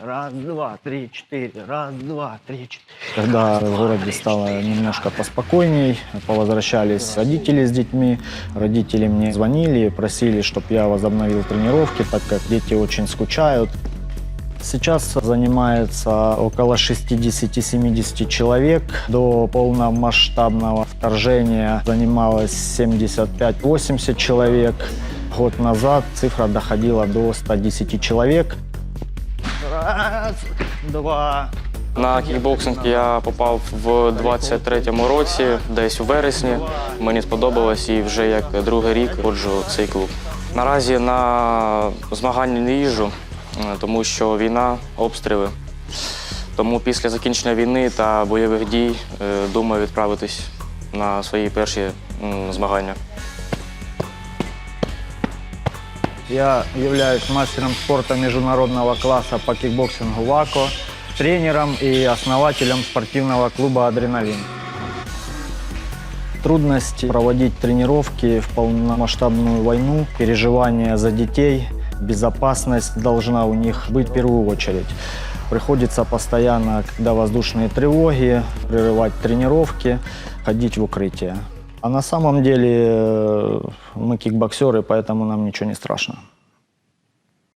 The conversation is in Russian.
Раз, два, три, четыре. Раз, два, три, четыре. Когда в городе стало немножко поспокойней, повозвращались родители с детьми. Родители мне звонили, просили, чтобы я возобновил тренировки, так как дети очень скучают. Сейчас занимается около 60-70 человек. До полномасштабного вторжения занималось 75-80 человек. Год назад цифра доходила до 110 человек. Раз, два. На кікбоксинг я попав в 23-му році, десь у вересні. Мені сподобалось і вже як другий рік ходжу в цей клуб. Наразі на змагання не їжджу, е, тому що війна, обстріли. Тому після закінчення війни та бойових дій е, думаю відправитись на свої перші змагання. Я являюсь мастером спорта международного класса по кикбоксингу ВАКО, тренером и основателем спортивного клуба «Адреналин». Трудности проводить тренировки в полномасштабную войну, переживания за детей, безопасность должна у них быть в первую очередь. Приходится постоянно, когда воздушные тревоги, прерывать тренировки, ходить в укрытие. А на самом деле э, мы кикбоксеры, поэтому нам ничего не страшно.